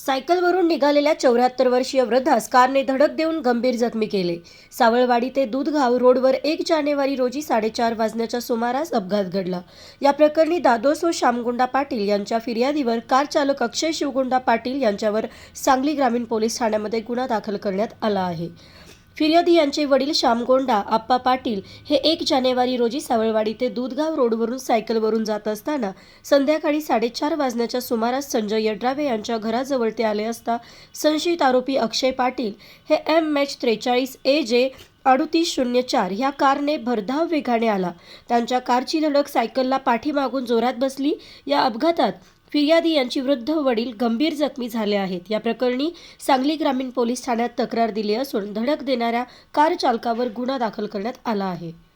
सायकलवरून निघालेल्या चौऱ्याहत्तर वर्षीय वृद्धास कारने धडक देऊन गंभीर जखमी केले. सावळवाडी ते दूधगाव रोडवर एक जानेवारी रोजी साडेचार वाजण्याच्या सुमारास अपघात घडला. या प्रकरणी दादोस व श्यामगुंडा पाटील यांच्या फिर्यादीवर कार चालक अक्षय शिवगुंडा पाटील यांच्यावर सांगली ग्रामीण पोलीस ठाण्यामध्ये गुन्हा दाखल करण्यात आला आहे. फिर्यादी यांचे वडील श्यामगोंडा आप्पा पाटील हे एक जानेवारी रोजी सावळवाडी ते दूधगाव रोडवरून सायकलवरून जात असताना संध्याकाळी साडेचार वाजण्याच्या सुमारास संजय यड्रावे यांच्या घराजवळ ते आले असता संशयित आरोपी अक्षय पाटील हे एम एच त्रेचाळीस ए जे अडुतीस शून्य चार ह्या कारने भरधाव वेगाने आला. त्यांच्या कारची धडक सायकलला पाठीमागून जोरात बसली. या अपघातात फिर्यादी यांची वृद्ध वडील गंभीर जखमी झाले आहेत. या प्रकरणी सांगली ग्रामीण पोलीस ठाण्यात तक्रार दिली असून धडक देणाऱ्या कार चालकावर गुन्हा दाखल करण्यात आला आहे.